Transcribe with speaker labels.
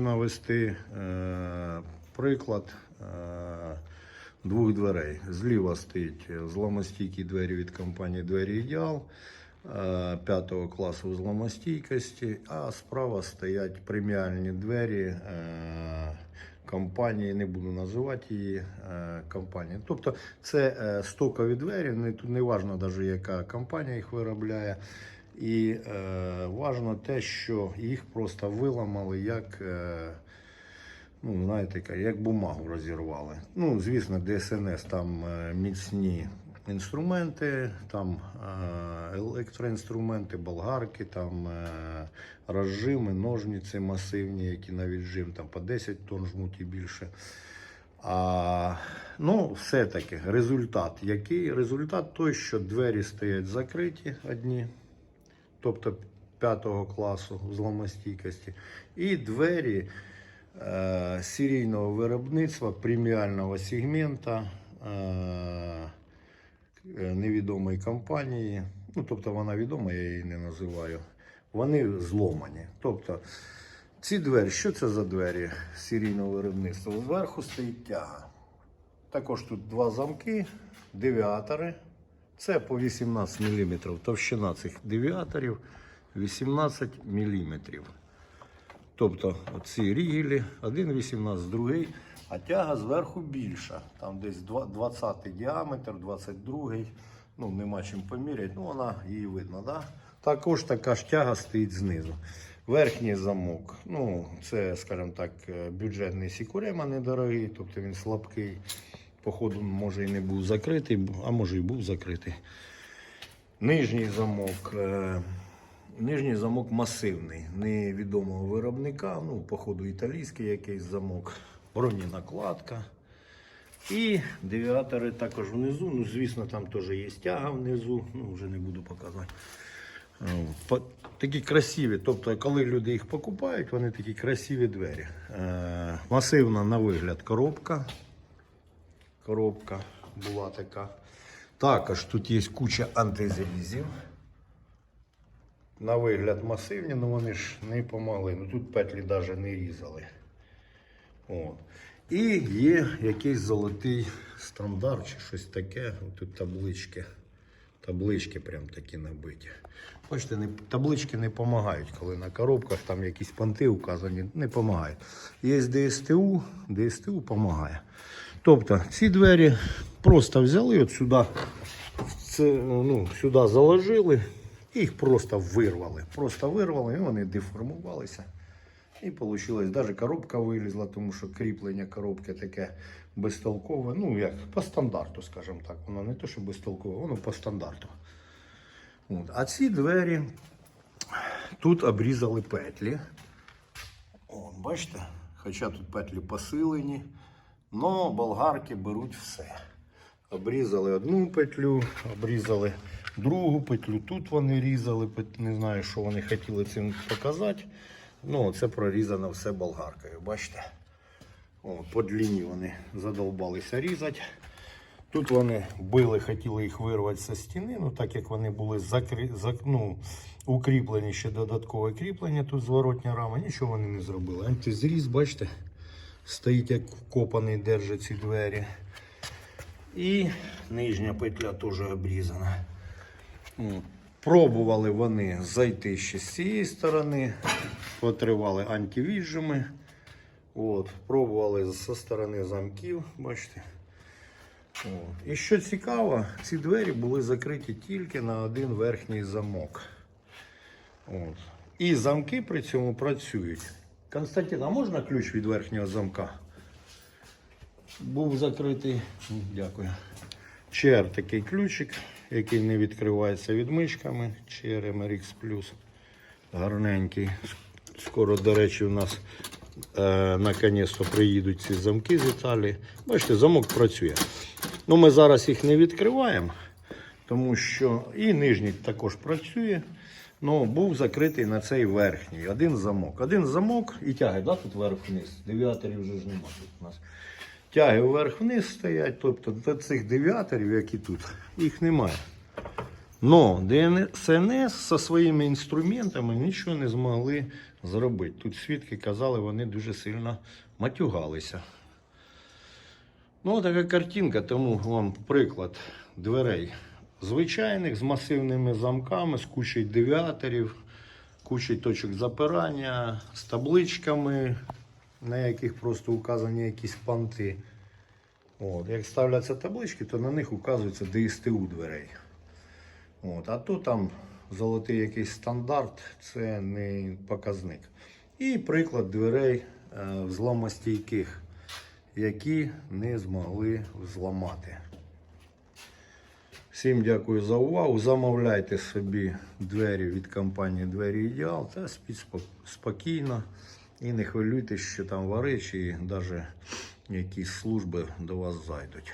Speaker 1: Навести е, приклад е, двох дверей. Зліва стоїть зламостійкі двері від компанії Двері Ідеал е, класу зламостійкості, а справа стоять преміальні двері е, компанії, не буду називати її е, компанії. Тобто це е, стокові двері, не, не важливо навіть яка компанія їх виробляє. І е, важно те, що їх просто виламали як, е, ну, знаєте, як бумагу розірвали. Ну, звісно, ДСНС там е, міцні інструменти, там е, електроінструменти, болгарки, там е, розжими, ножниці масивні, які навіть жим там по 10 тонн жмуть і більше. А, ну, все-таки результат який? Результат той, що двері стоять закриті одні, тобто п'ятого класу зламостійкості, і двері е, серійного виробництва преміального сегмента е, е, невідомої компанії. Ну, тобто вона відома, я її не називаю. Вони зломані. Тобто, ці двері, що це за двері серійного виробництва? Зверху стоїть тяга. Також тут два замки, девіатори. Це по 18 мм. Товщина цих девіаторів 18 мм. Тобто ці рігелі, один 18, другий, а тяга зверху більша. Там десь два- 20 діаметр, 22. Ну, нема чим поміряти, ну вона її видно, да? Також така ж тяга стоїть знизу. Верхній замок, ну, це, скажімо так, е, бюджетний сікурема недорогий, тобто він слабкий. Походу, може і не був закритий, а може і був закритий. Нижній замок. е, Нижній замок масивний, невідомого виробника, ну, походу, італійський якийсь замок, броненакладка. І девіатори також внизу. Ну, звісно, там теж є тяга внизу, ну, вже не буду показувати. Такі красиві, тобто, коли люди їх покупають, вони такі красиві двері. Е, масивна на вигляд коробка. Коробка була така. Також тут є куча антизалізів. На вигляд масивні, але вони ж не помогли. Ну тут петлі навіть не різали. От. І є якийсь золотий стандарт чи щось таке. Тут таблички. Таблички прям такі набиті. Бачите, не, таблички не допомагають, коли на коробках там якісь понти указані, не допомагають. Є ДСТУ, ДСТУ допомагає. Тобто ці двері просто взяли от сюди, це, ну, сюди заложили, і їх просто вирвали. Просто вирвали, і вони деформувалися. І вийшло, навіть коробка вилізла, тому що кріплення коробки таке безтолкове. Ну, як по стандарту, скажімо так. Воно не то, що безтолкове, воно по стандарту. От. А ці двері тут обрізали петлі. О, бачите? Хоча тут петлі посилені, але болгарки беруть все. Обрізали одну петлю, обрізали другу петлю. Тут вони різали, не знаю, що вони хотіли цим показати. Ну, це прорізано все болгаркою, бачите? О, по длині вони задовбалися різати. Тут вони били, хотіли їх вирвати зі стіни, ну так як вони були закрі... зак... ну, укріплені ще додаткове кріплення, тут зворотня рама, нічого вони не зробили. Антизріз, бачите, стоїть як вкопаний, держить ці двері. І нижня петля теж обрізана. Пробували вони зайти ще з цієї сторони, потривали антивіжами. От, пробували зі сторони замків, бачите. От. І що цікаво, ці двері були закриті тільки на один верхній замок. От. І замки при цьому працюють. Константин, а можна ключ від верхнього замка? Був закритий. Дякую. ЧР такий ключик, який не відкривається відмичками. ЧР MRX Plus. Гарненький. Скоро, до речі, у нас е, наконець-то приїдуть ці замки з Італії. Бачите, замок працює. Ну, ми зараз їх не відкриваємо, тому що і нижній також працює. Ну, був закритий на цей верхній. Один замок. Один замок і тяги, да, тут вверх-вниз. Девіаторів вже ж немає тут у нас. Тяги вверх-вниз стоять, тобто до цих девіаторів, які тут, їх немає. Но ДСНС зі своїми інструментами нічого не змогли зробити. Тут свідки казали, вони дуже сильно матюгалися. Ну, така картинка, тому вам приклад дверей звичайних з масивними замками, з кучою девіаторів, кучою точок запирання, з табличками, на яких просто указані якісь панти. От. Як ставляться таблички, то на них указується ДСТУ дверей. От. А то там золотий якийсь стандарт, це не показник. І приклад дверей е, взламостійких, які не змогли взламати. Всім дякую за увагу. Замовляйте собі двері від компанії Двері Ідеал та спіть спокійно і не хвилюйтесь, що там вари, чи навіть якісь служби до вас зайдуть.